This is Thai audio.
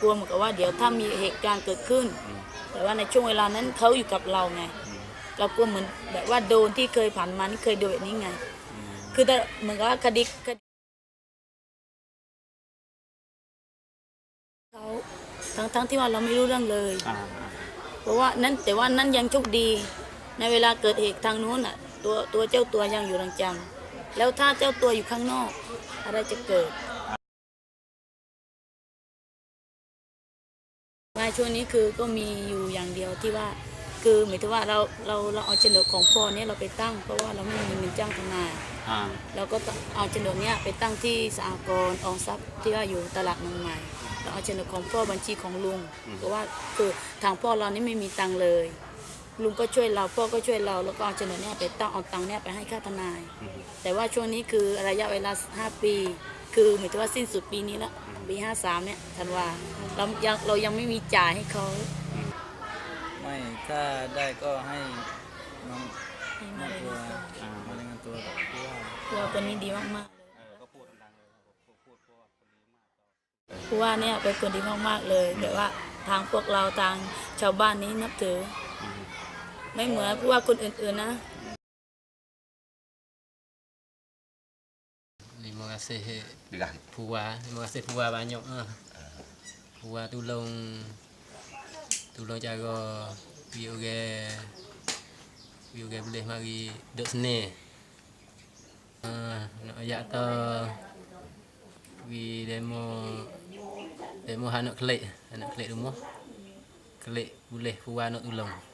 กลัวเหมือนกับว่าเดี๋ยวถ้ามีเหตุการณ์เกิดขึ้น แต่ว่าในช่วงเวลานั้นเขาอยู่กับเราไงเรากลัวเหมือนแบบว่าโดนที่เคยผ่านมานี่เคยโดนแบบนี้ไง คือแต่เหมือนกับว่าคดีคดีเขาทั้งทั้งที่ว่าเราไม่รู้เรื่องเลยอ่าเพราะว่านั้นแต่ว่านั้นยังโชคดี ในเวลาเกิดเหตุทางนู้นอะตัวตัวเจ้าตัวยังอยู่รังจำแล้วถ้าเจ้าตัวอยู่ข้างนอก อะไรจะเกิด ช่วงนี้คือก็มีอยู่อย่างเดียวที่ว่า คือหมายถึงว่าเราเราเราเอาโฉนดของพ่อเนี่ยเราไปตั้ง เพราะว่าเราไม่มีเงินจ้างทนายอ่าเราก็ต้องเอาโฉนดเนี้ยไปตั้งที่สหกรณ์ออมทรัพย์ที่ว่าอยู่ตลาดเมืองใหม่เราเอาโฉนดของพ่อบัญชีของลุงเพราะว่าคือทางพ่อเรานี่ไม่มีตังค์เลย ลุงก็ช่วยเราพ่อก็ช่วยเราแล้วก็เอาโฉนดเนี้ยไปตั้งเอาตังค์เนี้ยไปให้ค่าทนาย แต่ว่าช่วงนี้คือระยะเวลา5ปี คือหมายถึงว่าสิ้นสุดปีนี้ละปี53เนี่ยธันวาเรายังเรายังไม่มีจ่ายให้เขาไม่ถ้าได้ก็ให้น้องให้น้มาองเลยตัวนะมารายงานตัวกับผู้ว่าเราคนนี้ดีมากๆเลยเออก็พูดดังๆเลยครับผมพูดเพราะว่าคนนี้มากก็ผู้ว่าเนี่ยเป็นคนดีมากๆเลยแบบว่าทางพวกเราทางชาวบ้านนี้นับถืออืมไม่เหมือนผู้ว่าคนอื่นๆนะ Terima kasih. Puan. Terima kasih Puan banyak ah. Puan tolong tolong jaga biar orang biar orang boleh mari duduk sini. Ah, nak ajak ta wi demo demo anak kelik, anak kelik rumah. Kelik boleh Puan nak tolong.